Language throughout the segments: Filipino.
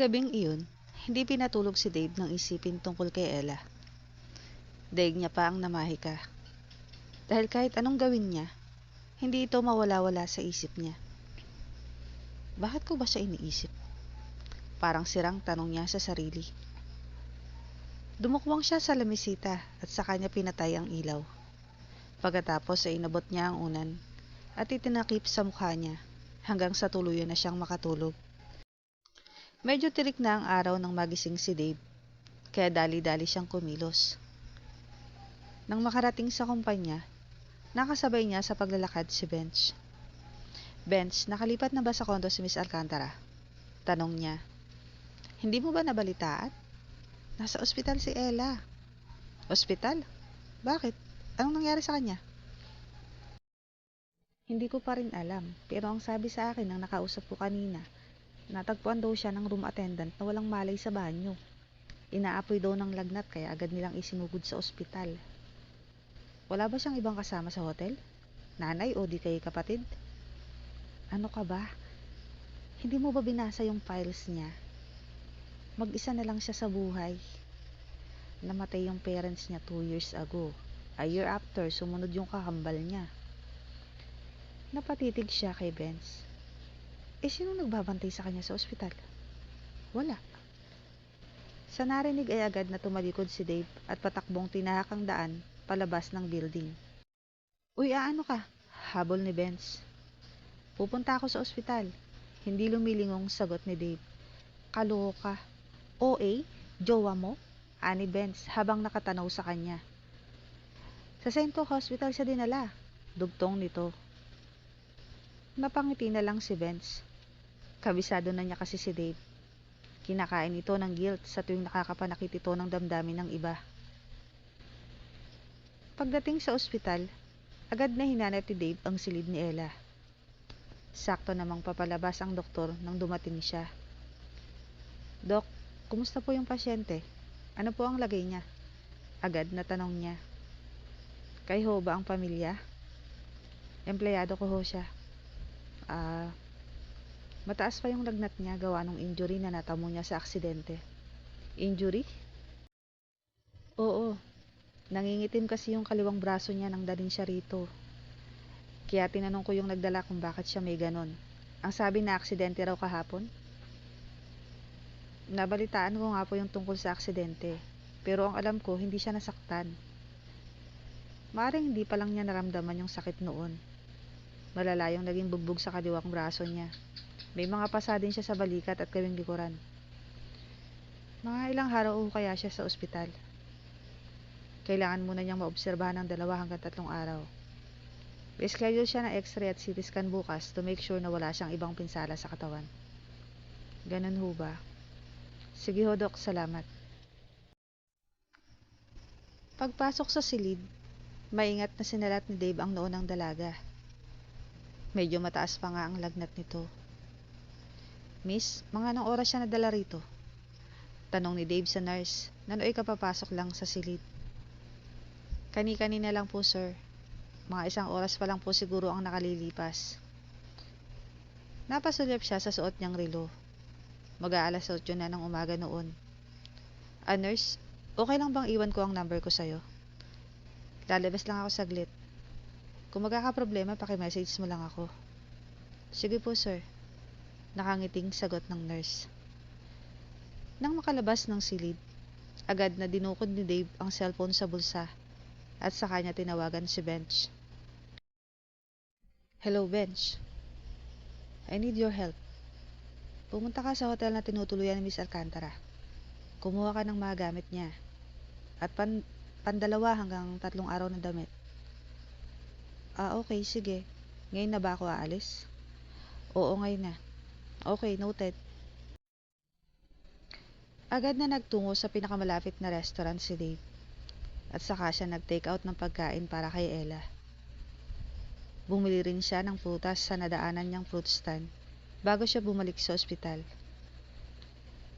gabing iyon, hindi pinatulog si Dave ng isipin tungkol kay Ella. Daig niya pa ang namahika. Dahil kahit anong gawin niya, hindi ito mawala-wala sa isip niya. Bakit ko ba siya iniisip? Parang sirang tanong niya sa sarili. Dumukwang siya sa lamisita at sa kanya pinatay ang ilaw. Pagkatapos ay inabot niya ang unan at itinakip sa mukha niya hanggang sa tuluyan na siyang makatulog. Medyo tirik na ang araw nang magising si Dave, kaya dali-dali siyang kumilos. Nang makarating sa kumpanya, nakasabay niya sa paglalakad si Bench. Bench, nakalipat na ba sa kondo si Miss Alcantara? Tanong niya. Hindi mo ba nabalitaan? Nasa ospital si Ella. Ospital? Bakit? Anong nangyari sa kanya? Hindi ko pa rin alam, pero ang sabi sa akin ng nakausap ko kanina, natagpuan daw siya ng room attendant na walang malay sa banyo. Inaapoy daw ng lagnat kaya agad nilang isinugod sa ospital. Wala ba siyang ibang kasama sa hotel? Nanay o di kay kapatid? Ano ka ba? Hindi mo ba binasa yung files niya? Mag-isa na lang siya sa buhay. Namatay yung parents niya two years ago. A year after, sumunod yung kakambal niya. Napatitig siya kay Benz. Eh, sino nagbabantay sa kanya sa ospital? Wala. Sa narinig ay agad na tumalikod si Dave at patakbong tinahak ang daan palabas ng building. Uy, aano ka? Habol ni Benz. Pupunta ako sa ospital. Hindi lumilingong sagot ni Dave. Kaloka. OA? Jowa mo? Ani Benz habang nakatanaw sa kanya. Sa Sento Hospital siya dinala. Dugtong nito. Napangiti na lang si Benz. Kabisado na niya kasi si Dave. Kinakain ito ng guilt sa tuwing nakakapanakit ito ng damdamin ng iba. Pagdating sa ospital, agad na hinanap ni Dave ang silid ni Ella. Sakto namang papalabas ang doktor nang dumating siya. Dok, kumusta po yung pasyente? Ano po ang lagay niya? Agad na tanong niya. Kay ho ba ang pamilya? Empleyado ko ho siya. Ah, mataas pa yung lagnat niya gawa ng injury na natamo niya sa aksidente. Injury? Oo. Nangingitim kasi yung kaliwang braso niya nang dalhin siya rito. Kaya tinanong ko yung nagdala kung bakit siya may ganon. Ang sabi na aksidente raw kahapon. Nabalitaan ko nga po yung tungkol sa aksidente. Pero ang alam ko, hindi siya nasaktan. Maring hindi pa lang niya naramdaman yung sakit noon. Malala yung naging bugbog sa kaliwang braso niya. May mga pasa din siya sa balikat at kawing likuran. Mga ilang araw o kaya siya sa ospital. Kailangan muna niyang maobserbahan ng dalawa hanggang tatlong araw. I-schedule siya ng x-ray at CT scan bukas to make sure na wala siyang ibang pinsala sa katawan. Ganun ho ba? Sige ho, Dok. Salamat. Pagpasok sa silid, maingat na sinalat ni Dave ang noon ng dalaga. Medyo mataas pa nga ang lagnat nito. Miss, mga anong oras siya nadala rito? Tanong ni Dave sa nurse, nanoy ka papasok lang sa silid. Kani-kanina lang po, sir. Mga isang oras pa lang po siguro ang nakalilipas. Napasulyap siya sa suot niyang relo. Mag-aalas 8 na ng umaga noon. Ah, nurse, okay lang bang iwan ko ang number ko sa'yo? Lalabas lang ako saglit. Kung magkakaproblema, pakimessage mo lang ako. Sige po, sir. Nakangiting sagot ng nurse. Nang makalabas ng silid, agad na dinukod ni Dave ang cellphone sa bulsa at sa kanya tinawagan si Bench. Hello, Bench. I need your help. Pumunta ka sa hotel na tinutuluyan ni Miss Alcantara. Kumuha ka ng mga gamit niya. At pan pandalawa hanggang tatlong araw na damit. Ah, okay, sige. Ngayon na ba ako aalis? Oo, ngayon na. Okay, noted. Agad na nagtungo sa pinakamalapit na restaurant si Dave. At saka siya nag-take out ng pagkain para kay Ella. Bumili rin siya ng prutas sa nadaanan niyang fruit stand bago siya bumalik sa ospital.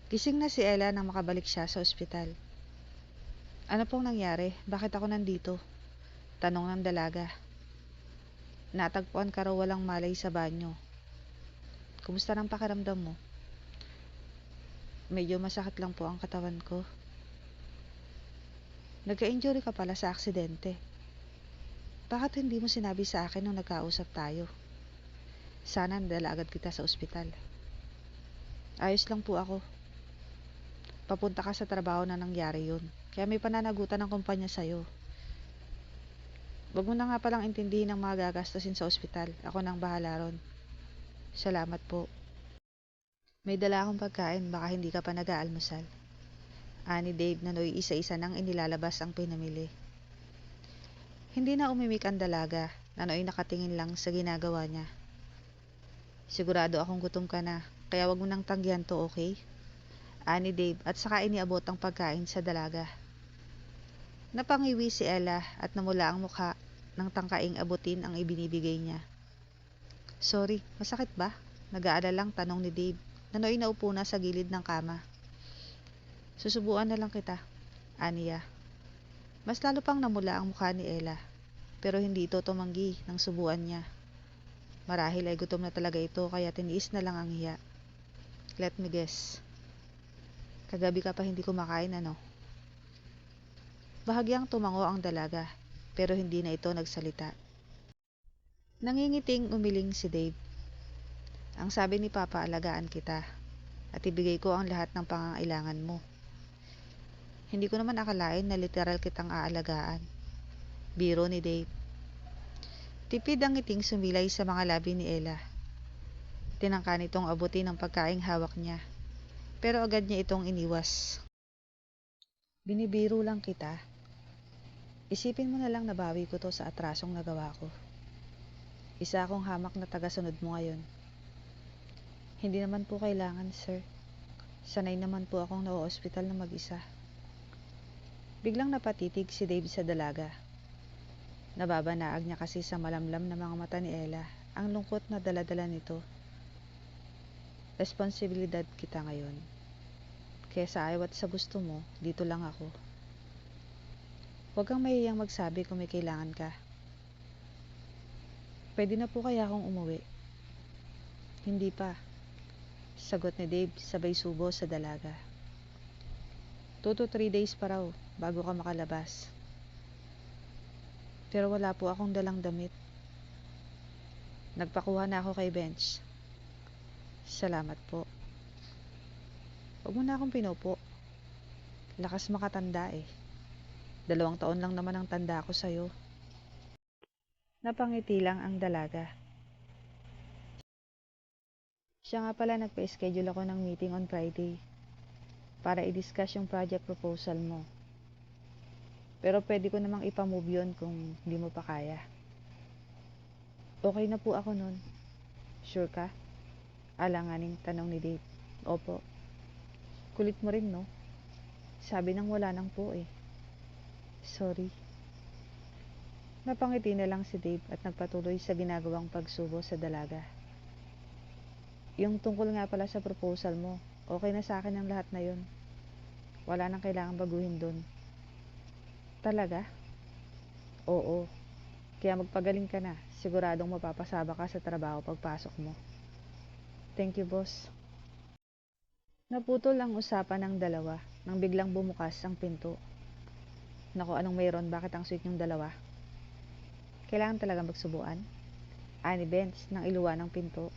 Gising na si Ella nang makabalik siya sa ospital. Ano pong nangyari? Bakit ako nandito? Tanong ng dalaga. Natagpuan ka raw walang malay sa banyo. Kumusta ng pakiramdam mo? Medyo masakit lang po ang katawan ko. Nagka-injury ka pala sa aksidente. Bakit hindi mo sinabi sa akin nung nagkausap tayo? Sana nadala agad kita sa ospital. Ayos lang po ako. Papunta ka sa trabaho na nangyari yun. Kaya may pananagutan ng kumpanya sa'yo. Huwag mo na nga palang intindihin ang mga gagastusin sa ospital. Ako nang bahala ron. Salamat po. May dala akong pagkain, baka hindi ka pa nag-aalmusal. Ani Dave na noy isa-isa nang inilalabas ang pinamili. Hindi na umimik ang dalaga, na noy nakatingin lang sa ginagawa niya. Sigurado akong gutom ka na, kaya wag mo nang tanggihan to, okay? Ani Dave at saka iniabot ang pagkain sa dalaga. Napangiwi si Ella at namula ang mukha ng tangkaing abutin ang ibinibigay niya. Sorry, masakit ba? Nag-aalalang tanong ni Dave na noy naupo na sa gilid ng kama. Susubuan na lang kita, aniya. Mas lalo pang namula ang mukha ni Ella, pero hindi ito tumanggi ng subuan niya. Marahil ay gutom na talaga ito kaya tiniis na lang ang hiya. Let me guess. Kagabi ka pa hindi kumakain ano? Bahagyang tumango ang dalaga, pero hindi na ito nagsalita. Nangingiting umiling si Dave. Ang sabi ni Papa, alagaan kita at ibigay ko ang lahat ng pangangailangan mo. Hindi ko naman akalain na literal kitang aalagaan. Biro ni Dave. Tipid ang ngiting sumilay sa mga labi ni Ella. Tinangka nitong abutin ang pagkaing hawak niya. Pero agad niya itong iniwas. Binibiro lang kita. Isipin mo na lang nabawi ko to sa atrasong nagawa ko. Isa akong hamak na tagasunod mo ngayon. Hindi naman po kailangan, sir. Sanay naman po akong na-hospital na mag-isa. Biglang napatitig si Dave sa dalaga. Nababanaag niya kasi sa malamlam na mga mata ni Ella ang lungkot na daladala nito. Responsibilidad kita ngayon. Kaya sa ayaw at sa gusto mo, dito lang ako. Huwag kang mahiyang magsabi kung may kailangan ka. Pwede na po kaya akong umuwi? Hindi pa. Sagot ni Dave sabay subo sa dalaga. 2 to 3 days pa raw bago ka makalabas. Pero wala po akong dalang damit. Nagpakuha na ako kay Bench. Salamat po. Huwag mo na akong pinupo. Lakas makatanda eh. Dalawang taon lang naman ang tanda ko sa'yo. Napangiti lang ang dalaga. Siya nga pala nagpa-schedule ako ng meeting on Friday para i-discuss yung project proposal mo. Pero pwede ko namang ipamove yun kung hindi mo pa kaya. Okay na po ako nun. Sure ka? Alanganing tanong ni Dave. Opo. Kulit mo rin, no? Sabi nang wala nang po eh. Sorry. Napangiti na lang si Dave at nagpatuloy sa ginagawang pagsubo sa dalaga. Yung tungkol nga pala sa proposal mo, okay na sa akin ang lahat na yun. Wala nang kailangan baguhin doon. Talaga? Oo. Kaya magpagaling ka na. Siguradong mapapasaba ka sa trabaho pagpasok mo. Thank you, boss. Naputol ang usapan ng dalawa nang biglang bumukas ang pinto. Naku, anong mayroon? Bakit ang sweet yung dalawa? Kailangan talaga magsubuan? Ani Benz nang iluwa ng pinto.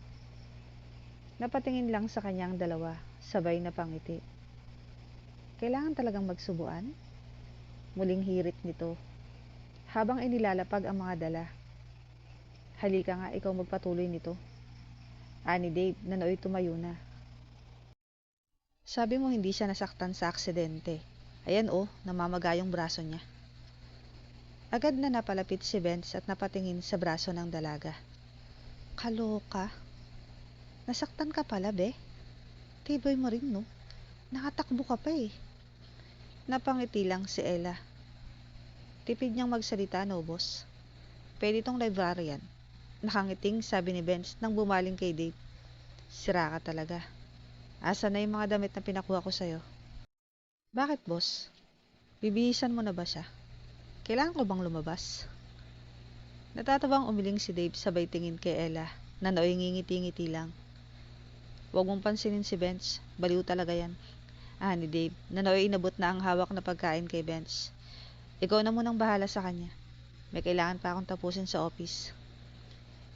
Napatingin lang sa kanyang dalawa, sabay na pangiti. Kailangan talagang magsubuan? Muling hirit nito. Habang inilalapag ang mga dala. Halika nga, ikaw magpatuloy nito. Ani Dave na nooy tumayo na. Sabi mo hindi siya nasaktan sa aksidente. Ayan oh, namamaga yung braso niya. Agad na napalapit si Benz at napatingin sa braso ng dalaga. Kaloka. Nasaktan ka pala, be. Tiboy mo rin, no? Nakatakbo ka pa eh. Napangiti lang si Ella. Tipid niyang magsalita, no, boss? Pwede tong librarian. Nakangiting, sabi ni Benz nang bumaling kay Dave. Sira ka talaga. Asa na yung mga damit na pinakuha ko sa'yo? Bakit, boss? Bibihisan mo na ba siya? Kailangan ko bang lumabas? Natatabang umiling si Dave sabay tingin kay Ella na nooy ngingiti-ngiti lang. Huwag mong pansinin si Benz. Baliw talaga yan. Ah, ni Dave, na nooy inabot na ang hawak na pagkain kay Bench. Ikaw na munang bahala sa kanya. May kailangan pa akong tapusin sa office.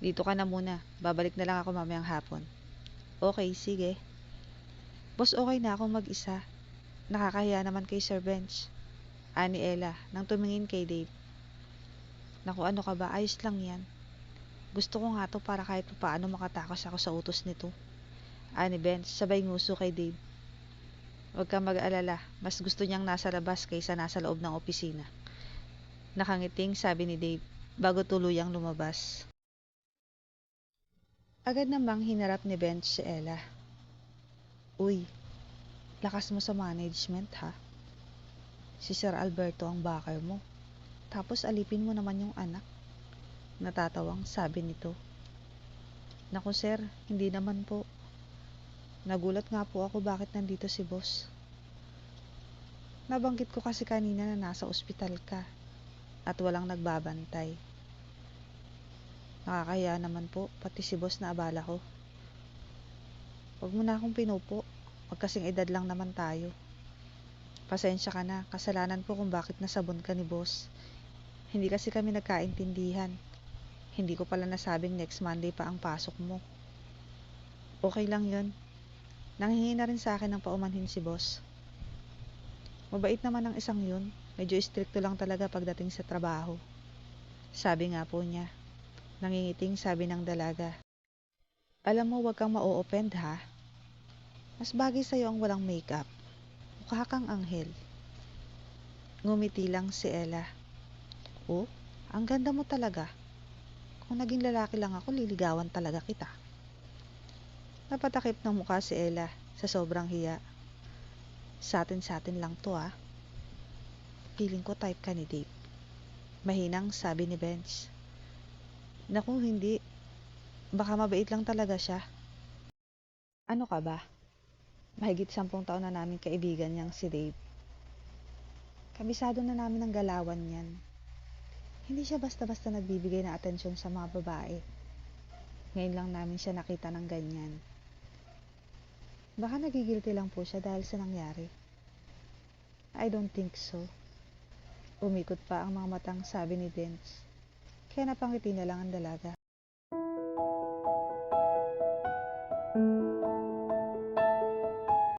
Dito ka na muna. Babalik na lang ako mamayang hapon. Okay, sige. Boss, okay na akong mag-isa. Nakakahiya naman kay Sir Bench. Ani Ella, nang tumingin kay Dave. Naku, ano ka ba? Ayos lang yan. Gusto ko nga to para kahit paano makatakas ako sa utos nito. Ani Bench, sabay nguso kay Dave. Huwag kang mag-alala, mas gusto niyang nasa labas kaysa nasa loob ng opisina. Nakangiting sabi ni Dave bago tuluyang lumabas. Agad namang hinarap ni Bench si Ella. Uy, lakas mo sa management ha. Si Sir Alberto ang backer mo. Tapos alipin mo naman yung anak. Natatawang sabi nito. Naku sir, hindi naman po. Nagulat nga po ako bakit nandito si boss. Nabanggit ko kasi kanina na nasa ospital ka at walang nagbabantay. Nakakaya naman po, pati si boss na abala ko. Huwag mo na akong pinupo, magkasing edad lang naman tayo. Pasensya ka na, kasalanan ko kung bakit nasabon ka ni boss. Hindi kasi kami nagkaintindihan. Hindi ko pala nasabing next Monday pa ang pasok mo. Okay lang yon. Nanghingi na rin sa akin ng paumanhin si boss. Mabait naman ang isang yun. Medyo stricto lang talaga pagdating sa trabaho. Sabi nga po niya. Nangingiting sabi ng dalaga. Alam mo, wag kang ma-offend ha. Mas bagay sa'yo ang walang makeup. Mukha kang anghel. Ngumiti lang si Ella. Oh, ang ganda mo talaga. Kung naging lalaki lang ako, liligawan talaga kita. Napatakip ng mukha si Ella sa sobrang hiya. Sa atin-sa atin lang to ah. Feeling ko type ka ni Dave. Mahinang sabi ni Benz. Naku, hindi. Baka mabait lang talaga siya. Ano ka ba? Mahigit sampung taon na namin kaibigan niyang si Dave. Kabisado na namin ang galawan niyan. Hindi siya basta-basta nagbibigay ng atensyon sa mga babae. Ngayon lang namin siya nakita ng ganyan. Baka nagigilty lang po siya dahil sa nangyari. I don't think so. Umikot pa ang mga matang sabi ni Vince. Kaya napangiti na lang ang dalaga.